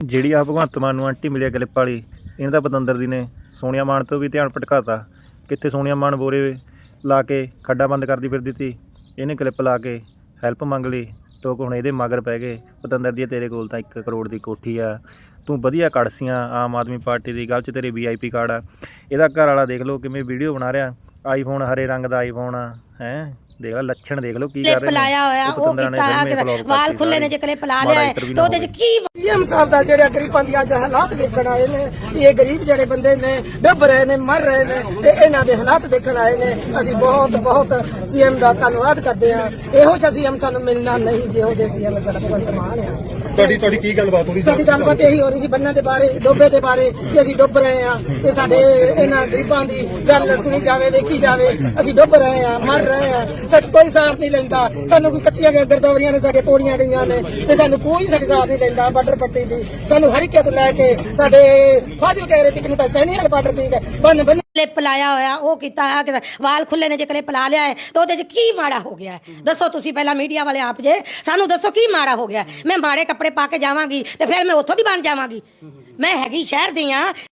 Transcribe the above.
ਜਿਹੜੀ ਆ ਭਗਵੰਤ ਮਾਨ ਨੂੰ ਆਂਟੀ ਮਿਲਿਆ ਕਲਿੱਪ ਵਾਲੀ, ਇਹਨਾਂ ਦਾ ਪਤੰਦਰ ਦੀ ਨੇ ਸੋਨੀਆ ਮਾਨ ਤੋਂ ਵੀ ਧਿਆਨ ਭਟਕਾਤਾ। ਕਿੱਥੇ ਸੋਨੀਆ ਮਾਨ ਬੋਰੇ ਲਾ ਕੇ ਖੱਡਾ ਬੰਦ ਕਰਦੀ ਫਿਰਦੀ ਸੀ, ਇਹਨੇ ਕਲਿੱਪ ਲਾ ਕੇ ਹੈਲਪ ਮੰਗ ਲਈ। ਲੋਕ ਹੁਣ ਇਹਦੇ ਮਗਰ ਪੈ ਗਏ। ਪਤੰਦਰ ਦੀ ਤੇਰੇ ਕੋਲ ਤਾਂ 1 ਕਰੋੜ ਦੀ ਕੋਠੀ ਆ। ਤੂੰ ਵਧੀਆ ਕੜਸੀਆਂ ਆਮ ਆਦਮੀ ਪਾਰਟੀ ਦੀ ਗੱਲ 'ਚ ਤੇਰੇ ਵੀਆਈਪੀ ਕਾਰਡ ਆ। ਇਹਦਾ ਘਰ ਵਾਲਾ ਦੇਖ ਲਓ ਕਿਵੇਂ ਵੀਡੀਓ ਬਣਾ ਰਿਹਾ। ਆਈਫੋਨ ਹਰੇ ਰੰਗ ਦਾ ਆਈਫੋਨ ਆ ਹੈ? ਦੇਖ ਲੈ ਲੱਛਣ ਦੇਖ ਲਓ ਕੀ ਕਰ ਰਹੇ ਨੇ। ਲਾਇਆ ਹੋਇਆ ਉਹ ਕੀਤਾ ਆ ਵਾਲ ਖੁੱਲੇ ਨੇ। ਜੇ ਕਲਿੱਪ ਲਾ ਮਾੜਾ ਲਿਆ ਤੇ ਉਹਦੇ ਚ ਕੀ ਸੀਐਮ ਸਾਹਿਬ ਦਾ ਜਿਹੜੇ ਗਰੀਬਾਂ ਦੀਆਂ ਅੱਜ ਹਾਲਾਤ ਵੇਖਣ ਆਏ ਨੇ ਇਹ ਗਰੀਬ ਜਿਹੜੇ ਬੰਦੇ ਨੇ ਡੁੱਬ ਰਹੇ ਨੇ ਮਰ ਰਹੇ ਨੇ ਤੇ ਇਹਨਾਂ ਦੇ ਹਾਲਾਤ ਦੇਖਣ ਆਏ ਨੇ। ਅਸੀਂ ਬਹੁਤ ਬਹੁਤ ਸੀਐਮ ਦਾ ਧੰਨਵਾਦ ਕਰਦੇ ਹਾਂ। ਇਹੋ ਜਿਹਾ ਸੀਐਮ ਸਾਨੂੰ ਮਿਲਣਾ ਨਹੀਂ ਜਿਹੋ ਜਿਹੇ ਸੀਐਮ ਸਾਡਾ ਭਗਵੰਤ ਮਾਨ ਆ। ਤੁਹਾਡੀ ਤੁਹਾਡੀ ਕੀ ਗੱਲਬਾਤ ਹੋਈ ਸਾਡੀ ਗੱਲਬਾਤ ਇਹੀ ਹੋ ਰਹੀ ਸੀ ਬੰਨਾਂ ਦੇ ਬਾਰੇ, ਡੋਬੇ ਦੇ ਬਾਰੇ, ਕਿ ਅਸੀਂ ਡੁੱਬ ਰਹੇ ਆ ਤੇ ਸਾਡੇ ਇਹਨਾਂ ਗਰੀਬਾਂ ਦੀ ਗੱਲ ਸੁਣੀ ਜਾਵੇ, ਵੇਖੀ ਜਾਵੇ। ਅਸੀਂ ਡੁੱਬ ਰਹੇ ਆ ਮਰ ਰਹੇ ਆ ਸਾਡਾ ਕੋਈ ਸਾਥ ਨਹੀਂ ਲੈਂਦਾ। ਸਾਨੂੰ ਕੋਈ ਕੱਚੀਆਂ ਗਰਦੌਰੀਆਂ ਨੇ, ਸਾਡੇ ਤੋੜੀਆਂ ਗਈਆਂ ਨੇ ਤੇ ਸਾਨੂੰ ਕੋਈ ਸਾਡਾ ਸਾਥ ਨਹੀਂ ਲੈਂਦਾ ਬਾਰਡਰ ਪੱਟੀ ਦੀ। ਸਾਨੂੰ ਹਰੀਕੇ ਤੋਂ ਲੈ ਕੇ ਸਾਡੇ ਫਾਜ਼ਿਲ ਕਹਿ ਤੱਕ ਨਹੀਂ ਤਾਂ ਸੈਣੀ ਬਾਰਡਰ ਦੀ। ਬੰਨ ਬੰਨ ਕਲਿੱਪ ਲਾਇਆ ਹੋਇਆ, ਉਹ ਕੀਤਾ ਆ ਕਿ ਵਾਲ ਖੁੱਲੇ ਨੇ ਜੇ ਕਲਿੱਪ ਲਾ ਲਿਆ ਹੈ, ਤਾਂ ਉਹਦੇ ਚ ਕੀ ਮਾੜਾ ਹੋ ਗਿਆ ਹੈ? ਦੱਸੋ ਤੁਸੀਂ ਪਹਿਲਾਂ ਮੀਡੀਆ ਵਾਲੇ ਆਪ ਜੇ, ਸਾਨੂੰ ਦੱਸੋ ਕੀ ਮਾੜਾ ਹੋ ਗਿਆ ਹੈ? ਮੈਂ ਮਾੜੇ ਕੱਪੜੇ ਪਾ ਕੇ ਜਾਵਾਂਗੀ ਤੇ ਫਿਰ ਮੈਂ ਉੱਥੋਂ ਦੀ ਬਣ ਜਾਵਾਂਗੀ ਮੈਂ ਹੈਗੀ ਸ਼ਹਿਰ ਦੀ ਆ